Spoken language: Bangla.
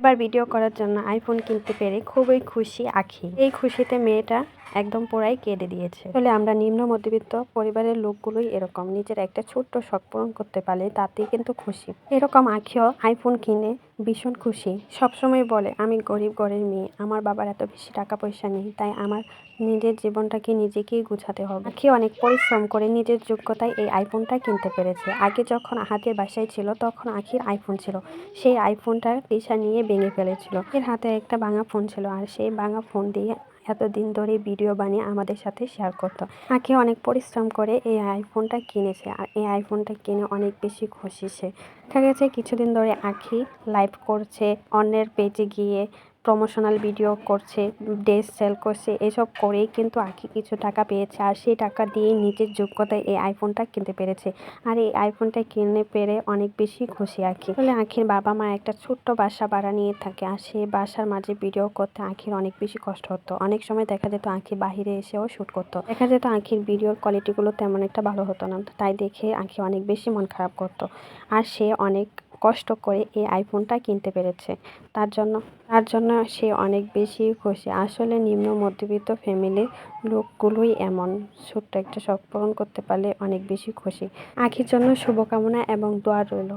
এবার ভিডিও করার জন্য আইফোন কিনতে পেরে খুবই খুশি আখি। এই খুশিতে মেয়েটা একদম পোড়াই কেঁদে দিয়েছে। আসলে আমরা নিম্ন মধ্যবিত্ত পরিবারের লোকগুলোই এরকম। নিজের একটা ছোট্ট শখ পূরণ করতে পারলে তাতেই কিন্তু খুশি। এরকম আখিও আইফোন কিনে ভীষণ খুশি। সবসময় বলে, আমি গরিব ঘরের মেয়ে, আমার বাবার এত বেশি টাকা পয়সা নেই, তাই আমার নিজের জীবনটাকে নিজেকেই গুছাতে হবে। আখি অনেক পরিশ্রম করে নিজের যোগ্যতায় এই আইফোনটা কিনতে পেরেছে। আগে যখন হাতের বাসায় ছিল, তখন আখির আইফোন ছিল। সেই আইফোনটা পেশা নিয়ে ভেঙে ফেলেছিল। এর হাতে একটা ভাঙা ফোন ছিল, আর সেই ভাঙা ফোন দিয়ে এতদিন ধরে ভিডিও বানিয়ে আমাদের সাথে শেয়ার করতো। আঁকে অনেক পরিশ্রম করে এই আইফোনটা কিনেছে আর এই আইফোনটা কিনে অনেক বেশি খুশি সে। দেখা গেছে কিছুদিন ধরে আঁখি লাইভ করছে, অন্যের পেজে গিয়ে প্রমোশনাল ভিডিও করছে ড্রেস সেল করছে, এসব করেই কিন্তু আখি কিছু টাকা পেয়েছে। আর সেই টাকা দিয়ে নিজের যোগ্যতায় এই আইফোনটা কিনতে পেরেছে। আর এই আইফোনটা কিনে পেরে অনেক বেশি খুশি আখি। আসলে আখির বাবা মা একটা ছোট্ট বাসা ভাড়া নিয়ে থাকে, আর সেই বাসার মাঝে ভিডিও করতে আঁখির অনেক বেশি কষ্ট হতো। অনেক সময় দেখা যেত আঁখি বাহিরে এসেও শ্যুট করতো। দেখা যেত আখির ভিডিওর কোয়ালিটিগুলো তেমন একটা ভালো হতো না। তাই দেখে আঁখি অনেক বেশি মন খারাপ করতো। আর সে অনেক কষ্ট করে এই আইফোনটা কিনতে পেরেছে। তার জন্য তার জন্য সে অনেক বেশি খুশি। আসলে নিম্ন মধ্যবিত্ত ফ্যামিলির লোকগুলোই এমন। ছোট্ট একটা শখ পূরণ করতে পারলে অনেক বেশি খুশি। আখির জন্য শুভকামনা এবং দোয়া রইল।